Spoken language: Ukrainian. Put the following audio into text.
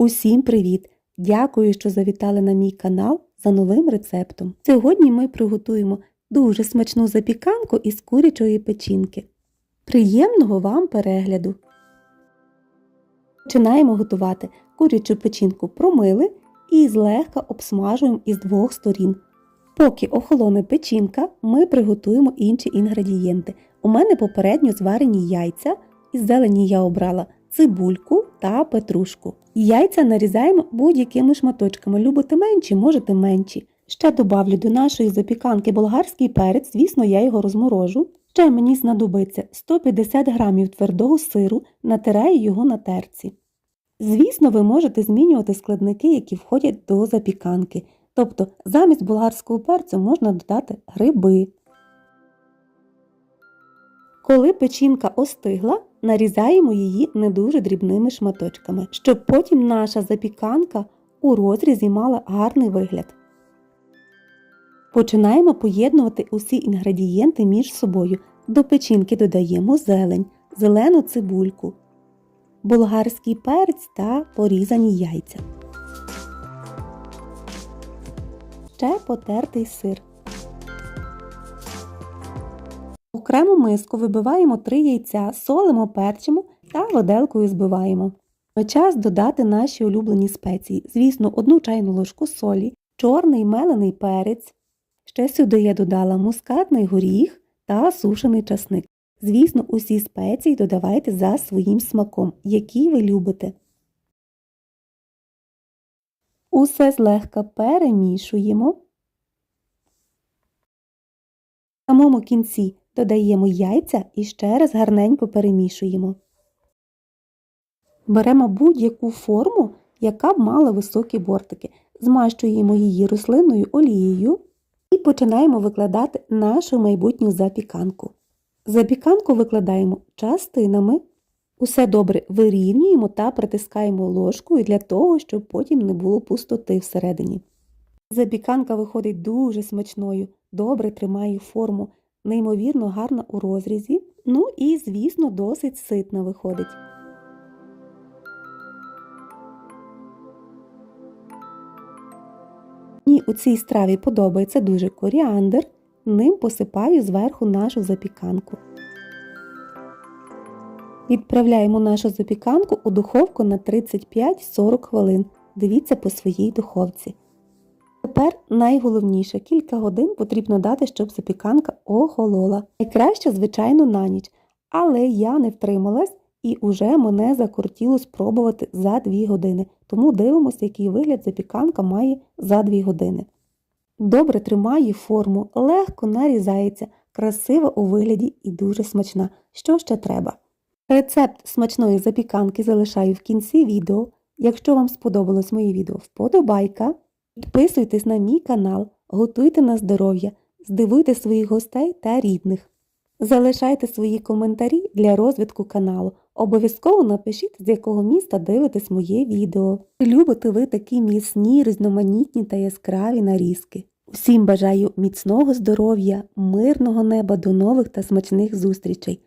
Усім привіт! Дякую, що завітали на мій канал за новим рецептом. Сьогодні ми приготуємо дуже смачну запіканку із курячої печінки. Приємного вам перегляду! Починаємо готувати курячу печінку промили і злегка обсмажуємо із двох сторін. Поки охолоне печінка, ми приготуємо інші інгредієнти. У мене попередньо зварені яйця, із зелені я обрала цибульку та петрушку. Яйця нарізаємо будь-якими шматочками. Любите менші, можете менші. Ще добавлю до нашої запіканки болгарський перець, звісно, я його розморожу. Ще мені знадобиться 150 г твердого сиру, натираю його на терці. Звісно, ви можете змінювати складники, які входять до запіканки. Тобто замість болгарського перцю можна додати гриби. Коли печінка остигла, нарізаємо її не дуже дрібними шматочками, щоб потім наша запіканка у розрізі мала гарний вигляд. Починаємо поєднувати усі інгредієнти між собою. До печінки додаємо зелень, зелену цибульку, болгарський перець та порізані яйця. Ще потертий сир. Окрему миску вибиваємо 3 яйця, солимо, перчимо та виделкою збиваємо. Час додати наші улюблені спеції. Звісно, одну чайну ложку солі, чорний мелений перець. Ще сюди я додала мускатний горіх та сушений часник. Звісно, усі спеції додавайте за своїм смаком, який ви любите. Усе злегка перемішуємо. В самому кінці додаємо яйця і ще раз гарненько перемішуємо. Беремо будь-яку форму, яка б мала високі бортики, змащуємо її рослинною олією і починаємо викладати нашу майбутню запіканку. Запіканку викладаємо частинами, усе добре вирівнюємо та притискаємо ложкою для того, щоб потім не було пустоти всередині. Запіканка виходить дуже смачною, добре тримає форму, неймовірно гарна у розрізі, ну і, звісно, досить ситна виходить. Мені у цій страві подобається дуже коріандр, ним посипаю зверху нашу запіканку. Відправляємо нашу запіканку у духовку на 35-40 хвилин. Дивіться по своїй духовці. Тепер найголовніше кілька годин потрібно дати, щоб запіканка охолола. Найкраще, звичайно, на ніч. Але я не втрималась і уже мене закортіло спробувати за 2 години. Тому дивимося, який вигляд запіканка має за 2 години. Добре тримає форму, легко нарізається, красива у вигляді і дуже смачна. Що ще треба? Рецепт смачної запіканки залишаю в кінці відео. Якщо вам сподобалось моє відео, вподобайка. Підписуйтесь на мій канал, готуйте на здоров'я, здивуйте своїх гостей та рідних. Залишайте свої коментарі для розвитку каналу. Обов'язково напишіть, з якого міста дивитесь моє відео. Любите ви такі м'ясні, різноманітні та яскраві нарізки. Усім бажаю міцного здоров'я, мирного неба, до нових та смачних зустрічей.